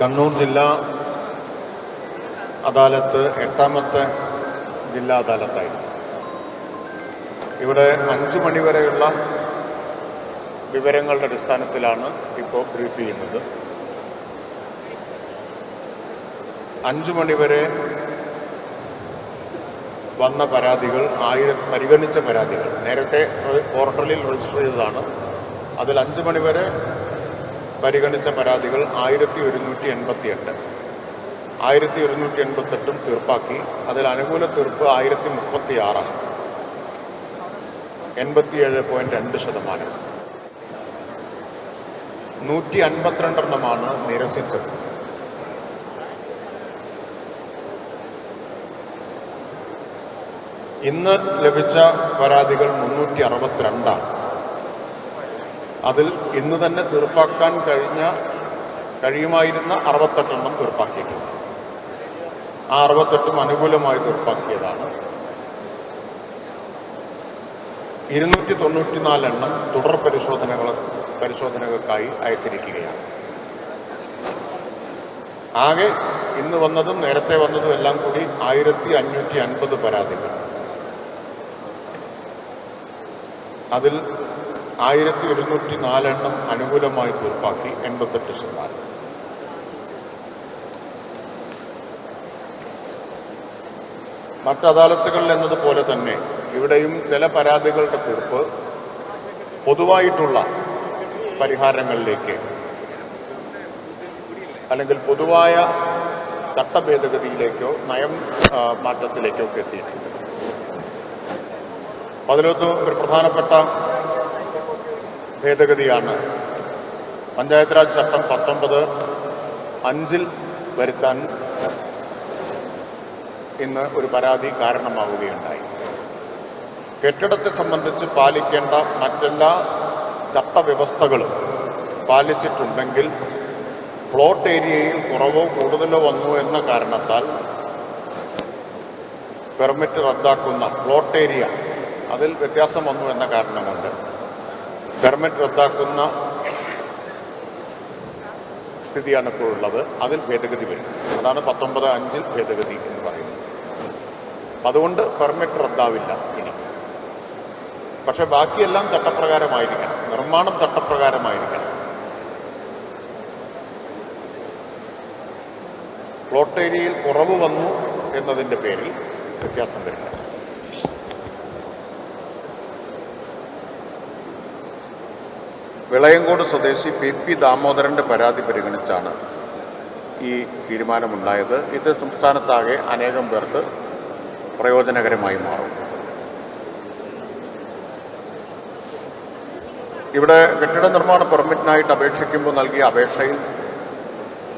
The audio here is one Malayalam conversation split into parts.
കണ്ണൂർ ജില്ലാ അദാലത്ത് എട്ടാമത്തെ ജില്ലാ അദാലത്തായി. ഇവിടെ അഞ്ച് മണിവരെയുള്ള വിവരങ്ങളുടെ അടിസ്ഥാനത്തിലാണ് ഇപ്പോൾ ബ്രീഫ് ചെയ്യുന്നത്. അഞ്ച് മണിവരെ വന്ന പരാതികൾ ആയിരം പരിഗണിച്ച പരാതികൾ നേരത്തെ പോർട്ടലിൽ രജിസ്റ്റർ ചെയ്തതാണ്. അതിൽ അഞ്ച് മണിവരെ പരിഗണിച്ച പരാതികൾ ആയിരത്തി ഒരുന്നൂറ്റി എൺപത്തി എട്ട് ആയിരത്തി ഒരുന്നൂറ്റി എൺപത്തെട്ടും തീർപ്പാക്കി. അതിൽ അനുകൂല തീർപ്പ് ആയിരത്തി മുപ്പത്തി ആറാണ് എൺപത്തിയേഴ് പോയിന്റ് രണ്ട് ശതമാനം. നൂറ്റി അൻപത്തിരണ്ടെണ്ണമാണ് നിരസിച്ചത്. ഇന്ന് ലഭിച്ച പരാതികൾ മുന്നൂറ്റി അറുപത്തിരണ്ടാണ് അതിൽ ഇന്ന് തന്നെ തീർപ്പാക്കാൻ കഴിഞ്ഞ കഴിയുമായിരുന്ന അറുപത്തെട്ടെണ്ണം തീർപ്പാക്കിയിട്ടുണ്ട്. ആ അറുപത്തെട്ടും അനുകൂലമായി തീർപ്പാക്കിയതാണ്. ഇരുന്നൂറ്റി തൊണ്ണൂറ്റിനാലെണ്ണം തുടർ പരിശോധനകൾ പരിശോധനകൾക്കായി അയച്ചിരിക്കുകയാണ്. ആകെ ഇന്ന് വന്നതും നേരത്തെ വന്നതും എല്ലാം കൂടി ആയിരത്തി അഞ്ഞൂറ്റി അൻപത് പരാതികൾ. അതിൽ ആയിരത്തി ഒരുന്നൂറ്റി നാലെണ്ണം അനുകൂലമായി തീർപ്പാക്കി എൺപത്തെട്ട് ശതമാനം. മറ്റ് എന്നതുപോലെ തന്നെ ഇവിടെയും ചില പരാതികളുടെ തീർപ്പ് പൊതുവായിട്ടുള്ള പരിഹാരങ്ങളിലേക്ക് അല്ലെങ്കിൽ പൊതുവായ ചട്ടഭേദഗതിയിലേക്കോ നയം മാറ്റത്തിലേക്കോ ഒക്കെ എത്തിയിട്ടുണ്ട്. അതിലൊന്ന് ഒരു പ്രധാനപ്പെട്ട ഭേദഗതിയാണ്. പഞ്ചായത്ത് രാജ് ചട്ടം പത്തൊമ്പത് അഞ്ചിൽ വരുത്താൻ ഇന്ന് ഒരു പരാതി കാരണമാവുകയുണ്ടായി. കെട്ടിടത്തെ സംബന്ധിച്ച് പാലിക്കേണ്ട മറ്റെല്ലാ ചട്ടവ്യവസ്ഥകളും പാലിച്ചിട്ടുണ്ടെങ്കിൽ പ്ലോട്ട് ഏരിയയിൽ കുറവോ കൂടുതലോ വന്നു എന്ന കാരണത്താൽ പെർമിറ്റ് റദ്ദാക്കുന്ന പ്ലോട്ട് ഏരിയ അതിൽ വ്യത്യാസം വന്നു എന്ന കാരണം കൊണ്ട് പെർമിറ്റ് റദ്ദാക്കുന്ന സ്ഥിതിയാണ് ഇപ്പോൾ ഉള്ളത് അതിൽ ഭേദഗതി വരും. അതാണ് പത്തൊമ്പത് അഞ്ചിൽ ഭേദഗതി എന്ന് പറയുന്നത്. അതുകൊണ്ട് പെർമിറ്റ് റദ്ദാവില്ല ഇനി. പക്ഷെ ബാക്കിയെല്ലാം ചട്ടപ്രകാരമായിരിക്കണം. നിർമ്മാണം ചട്ടപ്രകാരമായിരിക്കണം. പ്ലോട്ട് ഏരിയയിൽ കുറവ് വന്നു എന്നതിന്റെ പേരിൽ വ്യത്യാസം വരില്ല വിളയങ്കോട് സ്വദേശി പി പി ദാമോദരന്റെ പരാതി പരിഗണിച്ചാണ് ഈ തീരുമാനമുണ്ടായത്. ഇത് സംസ്ഥാനത്താകെ അനേകം പേർക്ക് പ്രയോജനകരമായി മാറും. ഇവിടെ കെട്ടിട നിർമ്മാണ പെർമിറ്റിനായിട്ട് അപേക്ഷിക്കുമ്പോൾ നൽകിയ അപേക്ഷയിൽ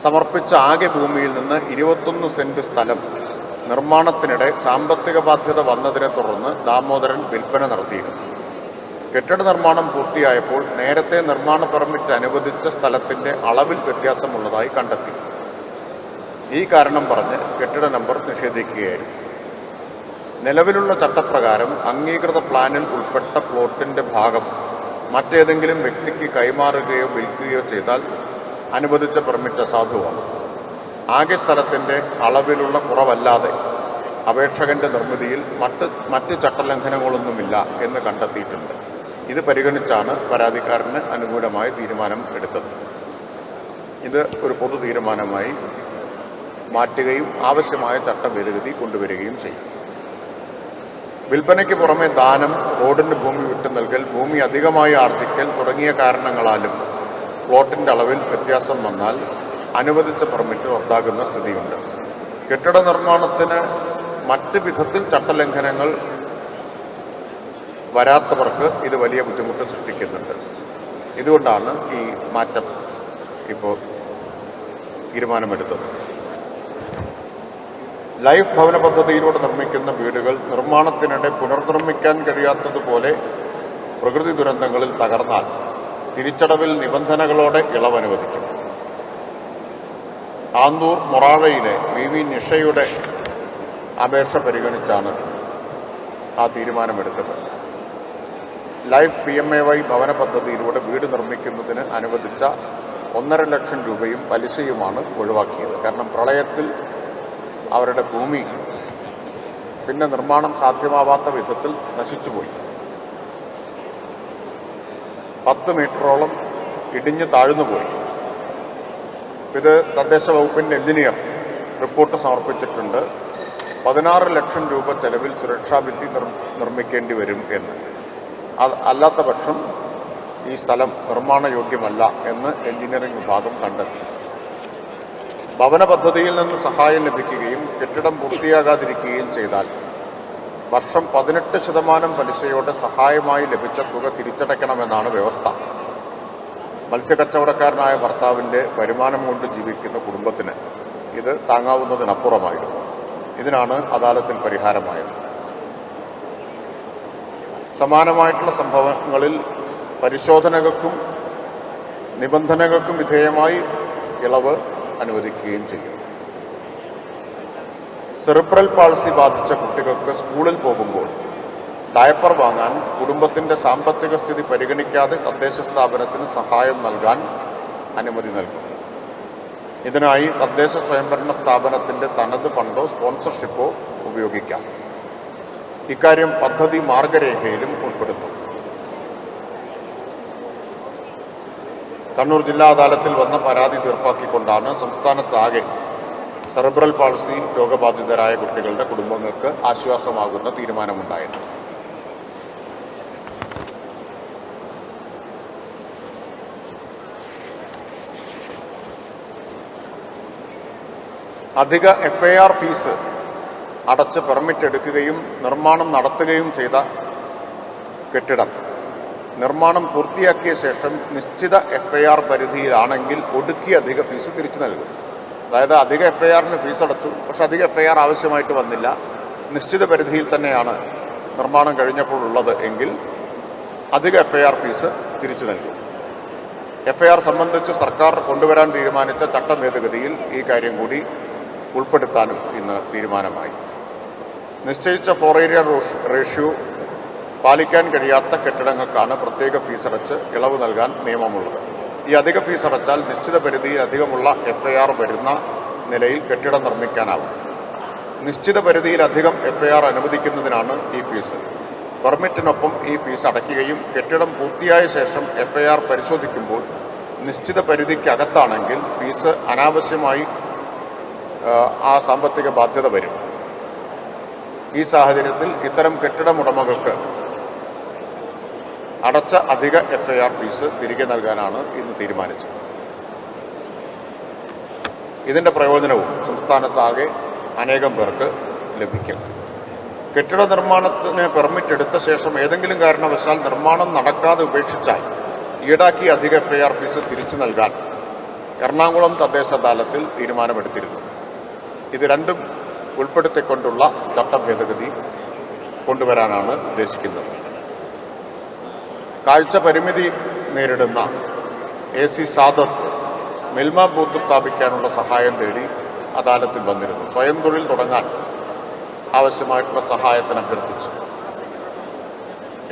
സമർപ്പിച്ച ആകെ ഭൂമിയിൽ നിന്ന് ഇരുപത്തൊന്ന് സെന്റ് സ്ഥലം നിർമ്മാണത്തിനിടെ സാമ്പത്തിക ബാധ്യത വന്നതിനെ തുടർന്ന് ദാമോദരൻ വിൽപ്പന നടത്തിയിരുന്നു. കെട്ടിട നിർമ്മാണം പൂർത്തിയായപ്പോൾ നേരത്തെ നിർമ്മാണ പെർമിറ്റ് അനുവദിച്ച സ്ഥലത്തിന്റെ അളവിൽ വ്യത്യാസമുള്ളതായി കണ്ടെത്തി. ഈ കാരണം പറഞ്ഞ് കെട്ടിട നമ്പർ നിഷേധിക്കുകയായിരുന്നു നിലവിലുള്ള ചട്ടപ്രകാരം അംഗീകൃത പ്ലാനിൽ ഉൾപ്പെട്ട പ്ലോട്ടിന്റെ ഭാഗം മറ്റേതെങ്കിലും വ്യക്തിക്ക് കൈമാറുകയോ വിൽക്കുകയോ ചെയ്താൽ അനുവദിച്ച പെർമിറ്റ് അസാധുവാണ് ആകെ സ്ഥലത്തിന്റെ അളവിലുള്ള കുറവല്ലാതെ അപേക്ഷകന്റെ നിർമ്മിതിയിൽ മറ്റ് മറ്റ് ചട്ടലംഘനങ്ങളൊന്നുമില്ല എന്ന് കണ്ടെത്തിയിട്ടുണ്ട്. ഇത് പരിഗണിച്ചാണ് പരാതിക്കാരന് അനുകൂലമായ തീരുമാനം എടുത്തത്. ഇത് ഒരു പൊതു തീരുമാനമായി മാറ്റുകയും ആവശ്യമായ ചട്ടഭേദഗതി കൊണ്ടുവരികയും ചെയ്യും. വിൽപ്പനയ്ക്ക് പുറമെ ദാനം റോഡിന്റെ ഭൂമി വിട്ടു നൽകൽ ഭൂമി അധികമായി ആർജിക്കൽ തുടങ്ങിയ കാരണങ്ങളാലും പ്ലോട്ടിന്റെ അളവിൽ വ്യത്യാസം വന്നാൽ അനുവദിച്ച പെർമിറ്റ് റദ്ദാകുന്ന സ്ഥിതിയുണ്ട്. കെട്ടിട നിർമ്മാണത്തിന് മറ്റ് വിധത്തിൽ ചട്ടലംഘനങ്ങൾ വരാത്തവർക്ക് ഇത് വലിയ ബുദ്ധിമുട്ട് സൃഷ്ടിക്കുന്നുണ്ട്. ഇതുകൊണ്ടാണ് ഈ മാറ്റം ഇപ്പോൾ തീരുമാനമെടുത്തത്. ലൈഫ് ഭവന പദ്ധതിയിലൂടെ നിർമ്മിക്കുന്ന വീടുകൾ നിർമ്മാണത്തിനിടെ പുനർനിർമ്മിക്കാൻ കഴിയാത്തതുപോലെ പ്രകൃതി ദുരന്തങ്ങളിൽ തകർന്നാൽ തിരിച്ചടവിൽ നിബന്ധനകളോടെ ഇളവ് അനുവദിക്കും ആന്തൂർ മൊറാഴയിലെ വി വി നിഷയുടെ അപേക്ഷ പരിഗണിച്ചാണ് ആ തീരുമാനമെടുത്തത്. Life P M A Y ഭവന പദ്ധതിയിലൂടെ വീട് നിർമ്മിക്കുന്നതിന് അനുവദിച്ച ഒന്നര ലക്ഷം രൂപയും പലിശയുമാണ് ഒഴിവാക്കിയത്. കാരണം പ്രളയത്തിൽ അവരുടെ ഭൂമി പിന്നെ നിർമ്മാണം സാധ്യമാവാത്ത വിധത്തിൽ നശിച്ചുപോയി. പത്ത് മീറ്ററോളം ഇടിഞ്ഞു താഴ്ന്നുപോയി. ഇത് തദ്ദേശ വകുപ്പിന്റെ എഞ്ചിനീയർ റിപ്പോർട്ട് സമർപ്പിച്ചിട്ടുണ്ട്. പതിനാറ് ലക്ഷം രൂപ ചെലവിൽ സുരക്ഷാ ഭിത്തി നിർ നിർമ്മിക്കേണ്ടി വരും എന്ന്. അല്ലാത്ത പക്ഷം ഈ സ്ഥലം നിർമ്മാണയോഗ്യമല്ല എന്ന് എഞ്ചിനീയറിംഗ് വിഭാഗം കണ്ടെത്തി. ഭവന പദ്ധതിയിൽ നിന്ന് സഹായം ലഭിക്കുകയും കെട്ടിടം പൂർത്തിയാകാതിരിക്കുകയും ചെയ്താൽ വർഷം പതിനെട്ട് ശതമാനം പലിശയോടെ സഹായമായി ലഭിച്ച തുക തിരിച്ചടയ്ക്കണമെന്നാണ് വ്യവസ്ഥ. മത്സ്യക്കച്ചവടക്കാരനായ ഭർത്താവിന്റെ വരുമാനം കൊണ്ട് ജീവിക്കുന്ന കുടുംബത്തിന് ഇത് താങ്ങാവുന്നതിനപ്പുറമായിരുന്നു. ഇതിനാണ് അദാലത്തിൽ പരിഹാരമായത്. സമാനമായിട്ടുള്ള സംഭവങ്ങളിൽ പരിശോധനകൾക്കും നിബന്ധനകൾക്കും വിധേയമായി ഇളവ് അനുവദിക്കുകയും ചെയ്യും. സെറിബ്രൽ പാൾസി ബാധിച്ച കുട്ടികൾക്ക് സ്കൂളിൽ പോകുമ്പോൾ ഡയപ്പർ വാങ്ങാൻ കുടുംബത്തിന്റെ സാമ്പത്തിക സ്ഥിതി പരിഗണിക്കാതെ തദ്ദേശ സ്ഥാപനത്തിന് സഹായം നൽകാൻ അനുമതി നൽകും. ഇതിനായി തദ്ദേശ സ്വയംഭരണ സ്ഥാപനത്തിന്റെ തനത് ഫണ്ടോ സ്പോൺസർഷിപ്പോ ഉപയോഗിക്കാം. ഇക്കാര്യം പദ്ധതി മാർഗരേഖയിലും ഉൾപ്പെടുത്തും. കണ്ണൂർ ജില്ലാ അദാലത്തിൽ വന്ന പരാതി തീർപ്പാക്കിക്കൊണ്ടാണ് സംസ്ഥാനത്താകെ സെറബ്രൽ പാൾസി രോഗബാധിതരായ കുട്ടികളുടെ കുടുംബങ്ങൾക്ക് ആശ്വാസമാകുന്ന തീരുമാനമുണ്ടായത്. അധിക എഫ് ഐ ആർ ഫീസ് അടച്ച് പെർമിറ്റ് എടുക്കുകയും നിർമ്മാണം നടത്തുകയും ചെയ്ത കെട്ടിടം. നിർമ്മാണം പൂർത്തിയാക്കിയ ശേഷം നിശ്ചിത എഫ് ഐ ആർ പരിധിയിലാണെങ്കിൽ ഒടുക്കിയ അധിക ഫീസ് തിരിച്ചു നൽകും. അതായത് അധിക എഫ് ഐ ആറിന് ഫീസ് അടച്ചു. പക്ഷെ അധിക എഫ് ഐ ആർ ആവശ്യമായിട്ട് വന്നില്ല. നിശ്ചിത പരിധിയിൽ തന്നെയാണ് നിർമ്മാണം കഴിഞ്ഞപ്പോൾ ഉള്ളത് എങ്കിൽ അധിക എഫ് ഐ ആർ ഫീസ് തിരിച്ചു നൽകും. എഫ് ഐ ആർ സംബന്ധിച്ച് സർക്കാർ കൊണ്ടുവരാൻ തീരുമാനിച്ച ചട്ട ഭേദഗതിയിൽ ഈ കാര്യം കൂടി ഉൾപ്പെടുത്താനും ഇന്ന് തീരുമാനമായി. നിശ്ചയിച്ച ഫ്ലോർ ഏരിയ റേഷ്യോ പാലിക്കാൻ കഴിയാത്ത കെട്ടിടങ്ങൾക്കാണ് പ്രത്യേക ഫീസ് അടച്ച് ഇളവ് നൽകാൻ നിയമമുള്ളത്. ഈ അധിക ഫീസ് അടച്ചാൽ നിശ്ചിത പരിധിയിൽ അധികമുള്ള എഫ് ഐ ആർ വരുന്ന നിലയിൽ കെട്ടിടം നിർമ്മിക്കാനാവും. നിശ്ചിത പരിധിയിലധികം എഫ് ഐ ആർ അനുവദിക്കുന്നതിനാണ് ഈ ഫീസ് പെർമിറ്റിനൊപ്പം ഈ ഫീസ് അടയ്ക്കുകയും കെട്ടിടം പൂർത്തിയായ ശേഷം എഫ് ഐ ആർ പരിശോധിക്കുമ്പോൾ നിശ്ചിത പരിധിക്കകത്താണെങ്കിൽ ഫീസ് അനാവശ്യമായി ആ സാമ്പത്തിക ബാധ്യത വരും. ഈ സാഹചര്യത്തിൽ ഇത്തരം കെട്ടിടമുടമകൾക്ക് അടച്ച അധിക എഫ് ഐ ആർ ഫീസ് തിരികെ നൽകാനാണ് ഇന്ന് തീരുമാനിച്ചത്. ഇതിന്റെ പ്രയോജനവും സംസ്ഥാനത്താകെ അനേകം പേർക്ക് ലഭിക്കും. കെട്ടിട നിർമ്മാണത്തിന് പെർമിറ്റ് എടുത്ത ശേഷം ഏതെങ്കിലും കാരണവശാൽ നിർമ്മാണം നടക്കാതെ ഉപേക്ഷിച്ചാൽ ഈടാക്കിയ അധിക എഫ് ഐ ആർ ഫീസ് തിരിച്ചു നൽകാൻ എറണാകുളം തദ്ദേശ അദാലത്തിൽ തീരുമാനമെടുത്തിരുന്നു. ഇത് രണ്ടും ഉൾപ്പെടുത്തിക്കൊണ്ടുള്ള ചട്ട ഭേദഗതി കൊണ്ടുവരാനാണ് ഉദ്ദേശിക്കുന്നത്. കാഴ്ച പരിമിതി നേരിടുന്ന A C Sadath Milma booth സ്ഥാപിക്കാനുള്ള സഹായം തേടി അദാലത്തിൽ വന്നിരുന്നു. സ്വയം തൊഴിൽ തുടങ്ങാൻ ആവശ്യമായിട്ടുള്ള സഹായത്തിന് അഭ്യർത്ഥിച്ചു.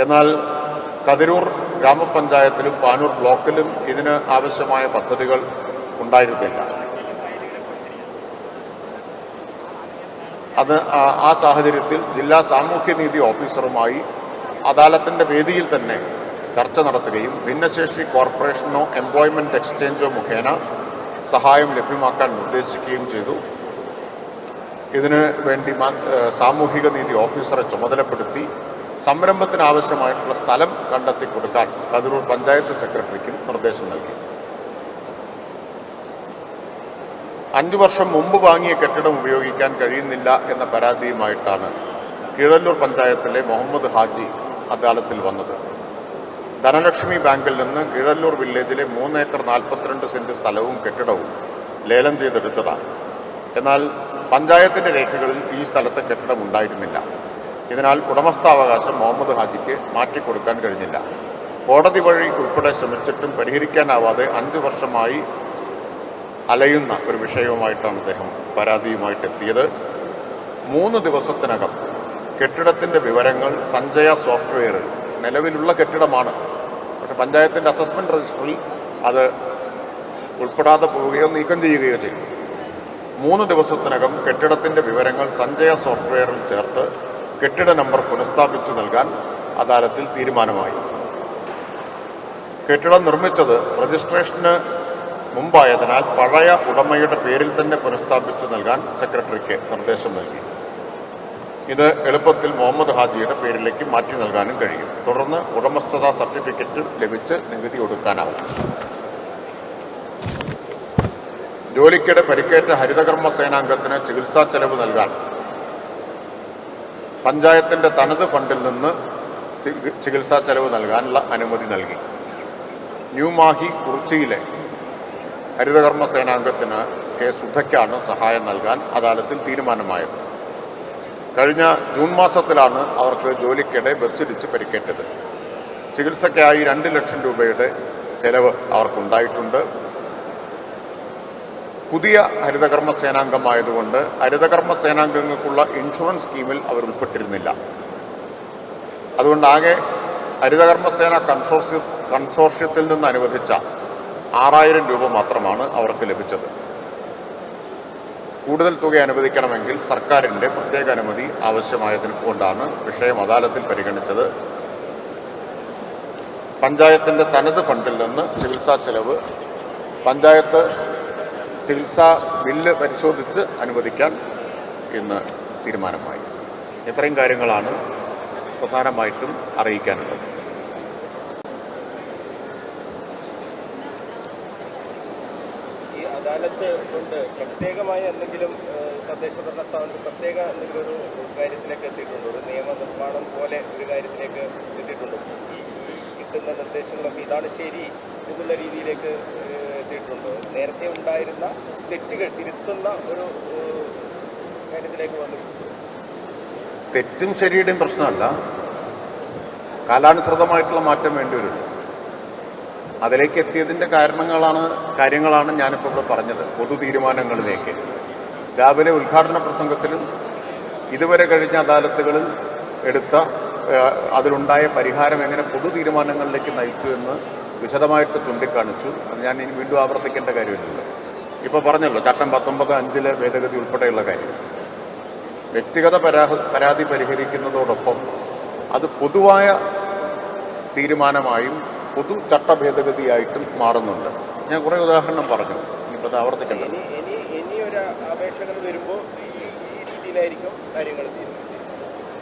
എന്നാൽ കതിരൂർ ഗ്രാമപഞ്ചായത്തിലും പാനൂർ ബ്ലോക്കിലും ഇതിന് ആവശ്യമായ പദ്ധതികൾ ഉണ്ടായിരുന്നില്ല. അത് ആ- സാഹചര്യത്തിൽ ജില്ലാ സാമൂഹ്യനീതി ഓഫീസറുമായി അദാലത്തിന്റെ വേദിയിൽ തന്നെ ചർച്ച നടത്തുകയും ഭിന്നശേഷി കോർപ്പറേഷനോ എംപ്ലോയ്മെന്റ് എക്സ്ചേഞ്ചോ മുഖേന സഹായം ലഭ്യമാക്കാൻ നിർദ്ദേശിക്കുകയും ചെയ്തു. ഇതിനു വേണ്ടി സാമൂഹിക നീതി ഓഫീസറെ ചുമതലപ്പെടുത്തി സംരംഭത്തിനാവശ്യമായിട്ടുള്ള സ്ഥലം കണ്ടെത്തി കൊടുക്കാൻ കതിരൂർ പഞ്ചായത്ത് സെക്രട്ടറിക്കും നിർദ്ദേശം നൽകി. അഞ്ചു വർഷം മുമ്പ് വാങ്ങിയ കെട്ടിടം ഉപയോഗിക്കാൻ കഴിയുന്നില്ല എന്ന പരാതിയുമായിട്ടാണ് കീഴല്ലൂർ പഞ്ചായത്തിലെ മുഹമ്മദ് ഹാജി അദാലത്തിൽ വന്നത്. ധനലക്ഷ്മി ബാങ്കിൽ നിന്ന് കീഴല്ലൂർ വില്ലേജിലെ മൂന്ന് ഏക്കർ നാൽപ്പത്തിരണ്ട് സെന്റ് സ്ഥലവും കെട്ടിടവും ലേലം ചെയ്തെടുത്തതാണ്. എന്നാൽ പഞ്ചായത്തിന്റെ രേഖകളിൽ ഈ സ്ഥലത്തെ കെട്ടിടം ഉണ്ടായിരുന്നില്ല. ഇതിനാൽ ഉടമസ്ഥാവകാശം മുഹമ്മദ് ഹാജിക്ക് മാറ്റിക്കൊടുക്കാൻ കഴിഞ്ഞില്ല. കോടതി വഴി ഉൾപ്പെടെ ശ്രമിച്ചിട്ടും പരിഹരിക്കാനാവാതെ അഞ്ച് വർഷമായി അലയുന്ന ഒരു വിഷയവുമായിട്ടാണ് അദ്ദേഹം പരാതിയുമായിട്ട് എത്തിയത്. മൂന്ന് ദിവസത്തിനകം കെട്ടിടത്തിന്റെ വിവരങ്ങൾ സഞ്ജയ സോഫ്റ്റ്വെയറിൽ നിലവിലുള്ള കെട്ടിടമാണ്. പക്ഷെ പഞ്ചായത്തിന്റെ അസസ്മെന്റ് രജിസ്റ്ററിൽ അത് ഉൾപ്പെടാതെ പോവുകയോ നീക്കം ചെയ്യുകയോ ചെയ്തു. മൂന്ന് ദിവസത്തിനകം കെട്ടിടത്തിന്റെ വിവരങ്ങൾ സഞ്ജയ സോഫ്റ്റ്വെയറിൽ ചേർത്ത് കെട്ടിട നമ്പർ പുനഃസ്ഥാപിച്ചു നൽകാൻ അദാലത്തിൽ തീരുമാനമായി. കെട്ടിടം നിർമ്മിച്ചത് രജിസ്ട്രേഷന് മുമ്പായതിനാൽ പഴയ ഉടമയുടെ പേരിൽ തന്നെ പുനഃസ്ഥാപിച്ചു നൽകാൻ സെക്രട്ടറിക്ക് നിർദ്ദേശം നൽകി. ഇത് എളുപ്പത്തിൽ മുഹമ്മദ് ഹാജിയുടെ പേരിലേക്ക് മാറ്റി നൽകാനും കഴിയും. തുടർന്ന് ഉടമസ്ഥതാ സർട്ടിഫിക്കറ്റ് ലഭിച്ച് നികുതി ഒടുക്കാനാവും. ജോലിക്കിടെ പരിക്കേറ്റ ഹരിതകർമ്മ സേനാംഗത്തിന് ചികിത്സാ ചെലവ് നൽകാൻ. പഞ്ചായത്തിന്റെ തനത് ഫണ്ടിൽ നിന്ന് ചികിത്സാ ചെലവ് നൽകാനുള്ള അനുമതി നൽകി. ന്യൂമാഹി കുറിച്ചിയിലെ ഹരിതകർമ്മ സേനാംഗത്തിന് കെ സുധയ്ക്കാണ് സഹായം നൽകാൻ അദാലത്തിൽ തീരുമാനമായത്. കഴിഞ്ഞ ജൂൺ മാസത്തിലാണ് അവർക്ക് ജോലിക്കിടെ ബസ്സിടിച്ച് പരിക്കേറ്റത്. ചികിത്സയ്ക്കായി രണ്ട് ലക്ഷം രൂപയുടെ ചെലവ് അവർക്കുണ്ടായിട്ടുണ്ട്. പുതിയ ഹരിതകർമ്മ സേനാംഗമായതുകൊണ്ട് ഹരിതകർമ്മ സേനാംഗങ്ങൾക്കുള്ള ഇൻഷുറൻസ് സ്കീമിൽ അവർ ഉൾപ്പെട്ടിരുന്നില്ല. അതുകൊണ്ടാകെ ഹരിതകർമ്മ സേന കൺസോർഷ്യ കൺസോർഷ്യത്തിൽ നിന്ന് അനുവദിച്ച ആറായിരം രൂപ മാത്രമാണ് അവർക്ക് ലഭിച്ചത്. കൂടുതൽ തുക അനുവദിക്കണമെങ്കിൽ സർക്കാരിന്റെ പ്രത്യേക അനുമതി ആവശ്യമായതുകൊണ്ടാണ് വിഷയം അദാലത്തിൽ പരിഗണിച്ചത്. പഞ്ചായത്തിന്റെ തനത് ഫണ്ടിൽ നിന്ന് ചികിത്സാ ചെലവ് പഞ്ചായത്ത് ചികിത്സാ ബില്ല് പരിശോധിച്ച് അനുവദിക്കാൻ ഇന്ന് തീരുമാനമായി. ഇത്രയും കാര്യങ്ങളാണ് പ്രധാനമായിട്ടും അറിയിക്കാനുള്ളത് ഈ അദാലത്ത് കൊണ്ട് പ്രത്യേകമായ എന്തെങ്കിലും തദ്ദേശ ഭരണ സ്ഥാപനത്തിൽ പ്രത്യേക എന്തെങ്കിലും ഒരു കാര്യത്തിലേക്ക് എത്തിയിട്ടുണ്ടോ? ഒരു നിയമനിർമ്മാണം പോലെ ഒരു കാര്യത്തിലേക്ക് എത്തിയിട്ടുണ്ടോ? ഈ കിട്ടുന്ന നിർദ്ദേശങ്ങളൊക്കെ ഇതാണ് ശരി എന്നുള്ള രീതിയിലേക്ക് എത്തിയിട്ടുണ്ട്? നേരത്തെ ഉണ്ടായിരുന്ന തെറ്റുകൾ തിരുത്തുന്ന ഒരു കാര്യത്തിലേക്ക് വന്നു തെറ്റും ശരിയുടെയും പ്രശ്നമല്ല. കാലാനുസൃതമായിട്ടുള്ള മാറ്റം വേണ്ടി വരും. അതിലേക്ക് എത്തിയതിന്റെ കാരണങ്ങളാണ് കാര്യങ്ങളാണ് ഞാനിപ്പോൾ ഇവിടെ പറഞ്ഞത്. പൊതു തീരുമാനങ്ങളിലേക്ക്. രാവിലെ ഉദ്ഘാടന പ്രസംഗത്തിലും ഇതുവരെ കഴിഞ്ഞ അദാലത്തുകളിൽ എടുത്ത അതിലുണ്ടായ പരിഹാരം എങ്ങനെ പൊതു തീരുമാനങ്ങളിലേക്ക് നയിച്ചു എന്ന് വിശദമായിട്ട് ചൂണ്ടിക്കാണിച്ചു. അത് ഞാൻ ഇനി വീണ്ടും ആവർത്തിക്കേണ്ട കാര്യമില്ലല്ലോ. ഇപ്പോൾ പറഞ്ഞല്ലോ ചട്ടം പത്തൊമ്പത് അഞ്ചിലെ ഭേദഗതി ഉൾപ്പെടെയുള്ള കാര്യം. വ്യക്തിഗത പരാ പരാതി പരിഹരിക്കുന്നതോടൊപ്പം അത് പൊതുവായ തീരുമാനമായും പൊതു ചട്ട ഭേദഗതിയായിട്ടും മാറുന്നുണ്ട്. ഞാൻ കുറേ ഉദാഹരണം പറഞ്ഞു. ഇനിയിപ്പോൾ അത് തീരുമാനിക്കുന്നത്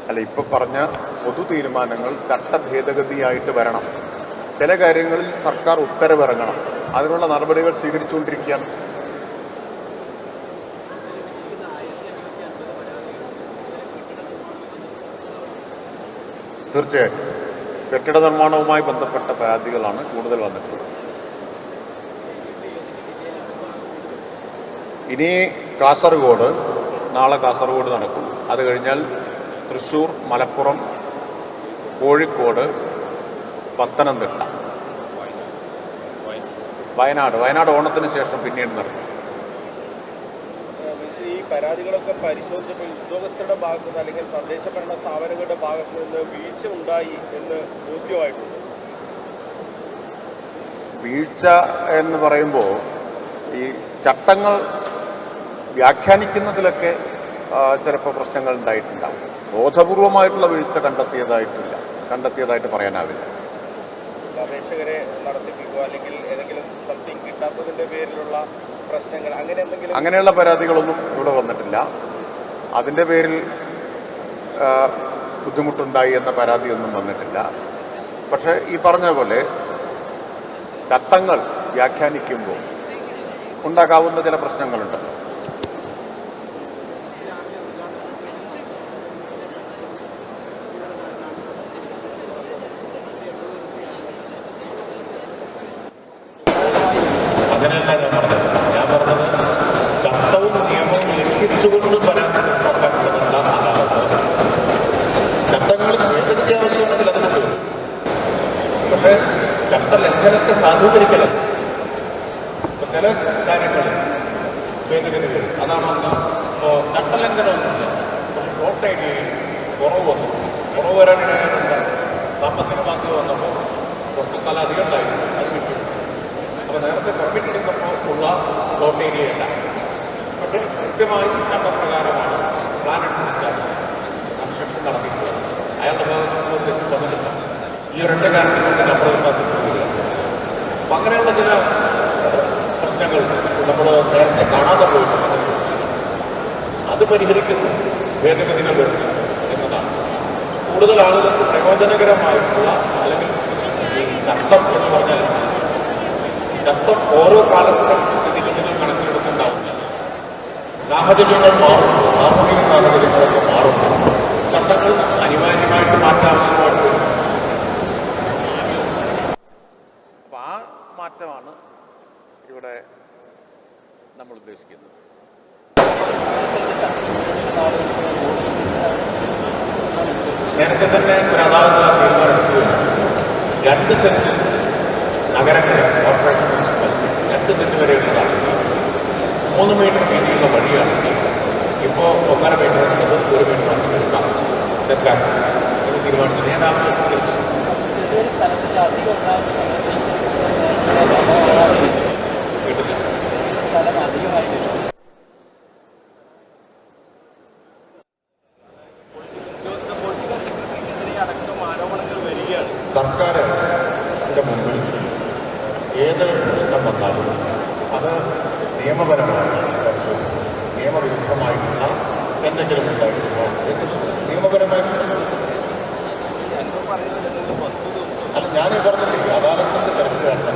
അല്ല ഇപ്പോൾ പറഞ്ഞ പൊതു തീരുമാനങ്ങൾ ചട്ട ഭേദഗതിയായിട്ട് വരണം. ചില കാര്യങ്ങളിൽ സർക്കാർ ഉത്തരവിറങ്ങണം അതിനുള്ള നടപടികൾ സ്വീകരിച്ചുകൊണ്ടിരിക്കുകയാണ്. തീർച്ചയായും കെട്ടിട നിർമ്മാണവുമായി ബന്ധപ്പെട്ട പരാതികളാണ് കൂടുതൽ വന്നിട്ടുള്ളത്. ഇനി കാസർഗോഡ് നാളെ കാസർഗോഡ് നടക്കും. അത് കഴിഞ്ഞാൽ തൃശ്ശൂർ മലപ്പുറം കോഴിക്കോട് പത്തനംതിട്ട. വയനാട്. വയനാട് ഓണത്തിന് ശേഷം പിന്നീട് നടക്കും. പരാതികളൊക്കെ പരിശോധിച്ചപ്പോൾ ഉദ്യോഗസ്ഥരുടെ ഭാഗത്തു നിന്ന് അല്ലെങ്കിൽ തദ്ദേശ ഭരണ സ്ഥാപനങ്ങളുടെ ഭാഗത്തു നിന്ന് വീഴ്ച ഉണ്ടായി എന്ന് ബോധ്യമായിട്ടുണ്ട്. വീഴ്ച എന്ന് പറയുമ്പോൾ ഈ ചട്ടങ്ങൾ വ്യാഖ്യാനിക്കുന്നതിലൊക്കെ ചിലപ്പോൾ പ്രശ്നങ്ങൾ ഉണ്ടായിട്ടുണ്ടാവും. ബോധപൂർവമായിട്ടുള്ള വീഴ്ച കണ്ടെത്തിയതായിട്ടില്ല. കണ്ടെത്തിയതായിട്ട് പറയാനാവില്ല. അപേക്ഷകരെ നടത്തിപ്പിക്കുക അല്ലെങ്കിൽ ഏതെങ്കിലും സംതിങ് കിട്ടാത്തതിന്റെ പേരിലുള്ള അങ്ങനെയുള്ള പരാതികളൊന്നും ഇവിടെ വന്നിട്ടില്ല. അതിന്റെ പേരിൽ ബുദ്ധിമുട്ടുണ്ടായി എന്ന പരാതിയൊന്നും വന്നിട്ടില്ല. പക്ഷേ ഈ പറഞ്ഞ പോലെ ചട്ടങ്ങൾ വ്യാഖ്യാനിക്കുമ്പോൾ ഉണ്ടാകാവുന്ന ചില പ്രശ്നങ്ങളുണ്ട് അങ്ങനെയല്ല ഞാൻ പറഞ്ഞത് ഞാൻ പറഞ്ഞത് ചട്ടവും നിയമവും ലംഘിച്ചുകൊണ്ട് പരാതി നോക്കാനുള്ളതല്ല അല്ലാതെ ചട്ടങ്ങളിൽ ഭേദഗതി ആവശ്യമാണെങ്കിൽ അതുകൊണ്ട് വരും പക്ഷേ ചട്ടലംഘനത്തെ സാധൂകരിക്കലാണ് ഇപ്പൊ ചില കാര്യങ്ങളിൽ ഭേദഗതി വരും അതാണ് ഒന്ന് ഇപ്പോൾ ചട്ടലംഘനമൊന്നുമില്ല പക്ഷെ കോട്ട ഏരിയയിൽ കുറവ് വന്നു. കുറവ് വരാനിടയായത് എന്താ സാമ്പത്തിക ബാധ്യത വന്നപ്പോൾ കുറച്ച് സ്ഥലം അധികം ഉണ്ടായിരുന്നു അത് വിറ്റു. അപ്പോൾ നേരത്തെ പെർമിറ്റ് എടുക്കുമ്പോൾ ഉള്ള ഏരിയയല്ല പക്ഷേ കൃത്യമായി ചട്ടപ്രകാരമാണ് പ്ലാൻ അനുസരിച്ചാണ് കൺസ്ട്രക്ഷൻ നടത്തിയിട്ടുള്ളത്. അയാളുടെ ഭാഗത്തുനിന്ന് തെറ്റ് വന്നിട്ടില്ല ഈ ഒരൊറ്റ കാരണത്തിൽ കൊണ്ട് ശ്രമിക്കുക അപ്പം അങ്ങനെയുള്ള ചില പ്രശ്നങ്ങൾ നമ്മൾ നേരത്തെ കാണാതെ പോയിട്ടുണ്ട്. അത് പരിഹരിക്കുന്നു ഭേദഗതികൾ വരുന്നു എന്നതാണ്. കൂടുതൽ ആളുകൾക്ക് പ്രയോജനകരമായിട്ടുള്ള അല്ലെങ്കിൽ ഈ ചട്ടം എന്ന് പറഞ്ഞാൽ ചട്ടം ഓരോ കാലത്തും സ്ഥിതിഗതികൾ കണക്കിലെടുത്തുണ്ടാവില്ല സാഹചര്യങ്ങൾ മാറും. സാമൂഹിക സാഹചര്യങ്ങളൊക്കെ മാറും. ചട്ടങ്ങൾ അനിവാര്യമായിട്ട് മാറ്റാവശ്യമായിട്ട് വരും അപ്പോൾ ആ മാറ്റമാണ് ഇവിടെ നമ്മൾ ഉദ്ദേശിക്കുന്നത്. നേരത്തെ തന്നെ ഒരു അദാലത്തിൽ തീരുമാനമെടുക്കുകയാണ് രണ്ട് സെന്റ് നഗരങ്ങൾ കോർപ്പറേഷൻ മുനിസിപ്പാലിറ്റി രണ്ട് സെന്റ് വരെയുള്ളതാണ്. മൂന്ന് മീറ്റർ വീതിയുള്ള വഴിയാണെങ്കിൽ ഇപ്പോൾ ഒന്നര മീറ്റർ എന്നുള്ളത് ഒരു മീറ്റർ ആക്കി എടുക്കാം. സെറ്റാക്കി എന്ന് തീരുമാനിച്ചത് ഞാൻ രാവിലെ സ്ഥലം അധികമായിട്ട് സർക്കാരിന്റെ മുമ്പിൽ ഏത് പ്രശ്നം വന്നാലും അത് നിയമപരമായി പരിശോധിക്കും. നിയമവിരുദ്ധമായിട്ടുള്ള എന്തെങ്കിലും ഉണ്ടായിട്ടുണ്ടോ? എന്തെങ്കിലും വസ്തുത അല്ല ഞാനീ പറഞ്ഞില്ലേ അദാലത്തിന്റെ തിരക്കുകയല്ല